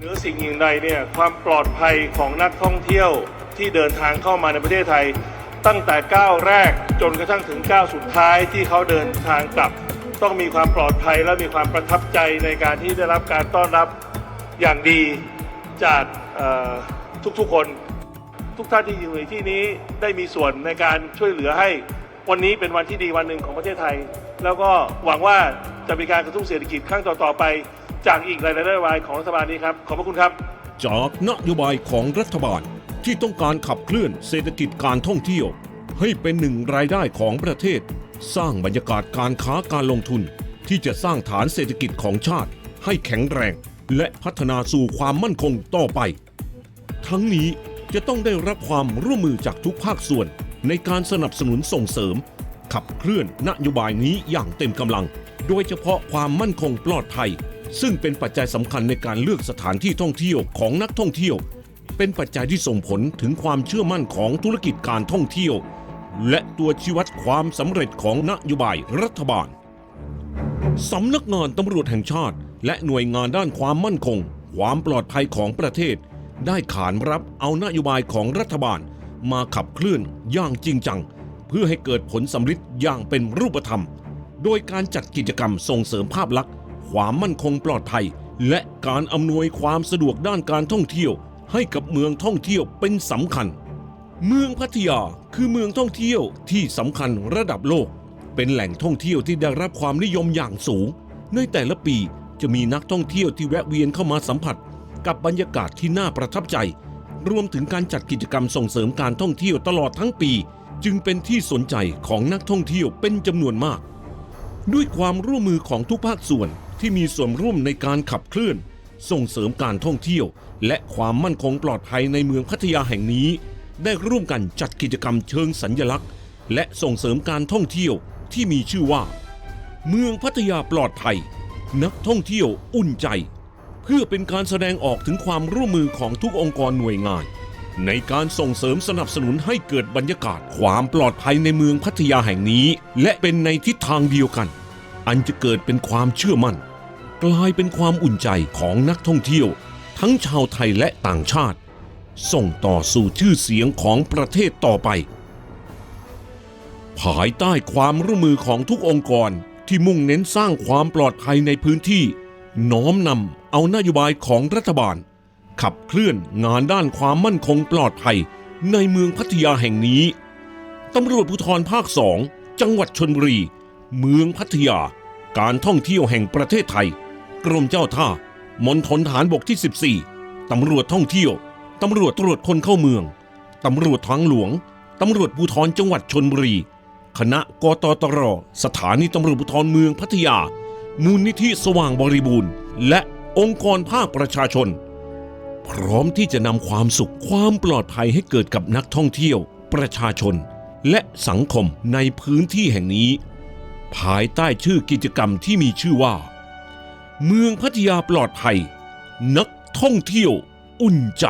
เหนือสิ่งอื่นใดเนี่ยความปลอดภัยของนักท่องเที่ยวที่เดินทางเข้ามาในประเทศไทย ตั้งแต่ก้าวแรกจนกระทั่งถึงก้าวสุดท้ายที่เขาเดินทางกลับ ต้องมีความปลอดภัยและมีความประทับใจในการที่ได้รับการต้อนรับอย่างดีจากทุกๆคน ทุกท่านที่อยู่ในที่นี้ได้มีส่วนในการช่วยเหลือให้วันนี้เป็นวันที่ดีวันหนึ่งของประเทศไทย แล้วก็หวังว่าจะมีการกระตุ้นเศรษฐกิจครั้งต่อๆไป จากอีกหลายๆนโยบายของรัฐบาลนี้ครับ ขอบพระคุณครับ จากนโยบายของรัฐบาลที่ต้องการขับเคลื่อนเศรษฐกิจการท่องเที่ยว ให้เป็นหนึ่งรายได้ของประเทศ สร้างบรรยากาศการค้าการลงทุน ที่จะสร้างฐานเศรษฐกิจของชาติ ให้แข็งแรง และพัฒนาสู่ความมั่นคงต่อไป ทั้งนี้จะต้องได้รับความร่วมมือจากทุกภาคส่วน ในการสนับสนุนส่งเสริม ขับเคลื่อนนโยบายนี้อย่างเต็มกำลัง โดยเฉพาะความมั่นคงปลอดภัย ซึ่งเป็นปัจจัยสำคัญในการเลือกสถานที่ท่องเที่ยวของนักท่องเที่ยว เป็นปัจจัยที่ส่งผลถึงความเชื่อมั่นของธุรกิจการท่องเที่ยว และตัวชี้วัดความสำเร็จของนโยบายรัฐบาลสำนักงานตำรวจแห่งชาติ และหน่วยงานด้านความมั่นคง ความปลอดภัยของประเทศ ได้ขานรับเอานโยบายของรัฐบาลมาขับเคลื่อนอย่างจริงจัง เพื่อให้เกิดผลสำฤทธิ์อย่างเป็นรูปธรรม โดยการจัดกิจกรรมส่งเสริมภาพลักษณ์ ความมั่นคงปลอดภัย และการอำนวยความสะดวกด้านการท่องเที่ยว ให้กับเมืองท่องเที่ยวเป็นสำคัญ เมืองพัทยาคือเมืองท่องเที่ยวที่สำคัญระดับโลก เป็นแหล่งท่องเที่ยวที่ได้รับความนิยมอย่างสูง ในแต่ละปีจะมีนักท่องเที่ยวที่แวะเวียนเข้ามาสัมผัส กับบรรยากาศที่น่าประทับใจ รวมถึงการจัดกิจกรรมส่งเสริมการท่องเที่ยวตลอดทั้งปี จึงเป็นที่สนใจของนักท่องเที่ยวเป็นจำนวนมาก ด้วยความร่วมมือของทุกภาคส่วน ที่มีส่วนร่วมในการขับเคลื่อน ส่งเสริมการท่องเที่ยว และความมั่นคงปลอดภัยในเมืองพัทยาแห่งนี้ ได้ร่วมกันจัดกิจกรรมเชิงสัญญลักษณ์ และส่งเสริมการท่องเที่ยวที่มีชื่อว่า เมืองพัทยาปลอดภัย นักท่องเที่ยวอุ่นใจ เพื่อเป็นการแสดงออกถึงความร่วมมือของทุกองค์กรหน่วยงาน ในการส่งเสริมสนับสนุนให้เกิดบรรยากาศความปลอดภัยในเมืองพัทยาแห่งนี้ และเป็นในทิศทางเดียวกัน อันจะเกิดเป็นความเชื่อมั่น กลายเป็นความอุ่นใจของนักท่องเที่ยว ทั้งชาวไทยและต่างชาติ ส่งต่อสู่ชื่อเสียงของประเทศต่อไป ภายใต้ความร่วมมือของทุกองค์กรที่มุ่งเน้นสร้างความปลอดภัยในพื้นที่ น้อมนำเอานโยบายของรัฐบาล ขับเคลื่อนงานด้านความมั่นคงปลอดภัยในเมืองพัทยาแห่งนี้ตำรวจภูธรภาคสองจังหวัดชนบุรี เมืองพัทยา การท่องเที่ยวแห่งประเทศไทย กรมเจ้าท่ามณฑลฐานบกที่ 14 ตำรวจท่องเที่ยว ตำรวจตรวจคนเข้าเมือง ตำรวจทางหลวง ตำรวจภูธรจังหวัดชนบุรี คณะกตตร สถานีตำรวจภูธรเมืองพัทยา มูลนิธิสว่างบริบูรณ์ และองค์กรภาคประชาชน พร้อมที่จะนำความสุขความปลอดภัยให้เกิดกับนักท่องเที่ยว ประชาชน และสังคมในพื้นที่แห่งนี้ ภายใต้ชื่อกิจกรรมที่มีชื่อว่า เมืองพัทยาปลอดภัย นักท่องเที่ยวอุ่นใจ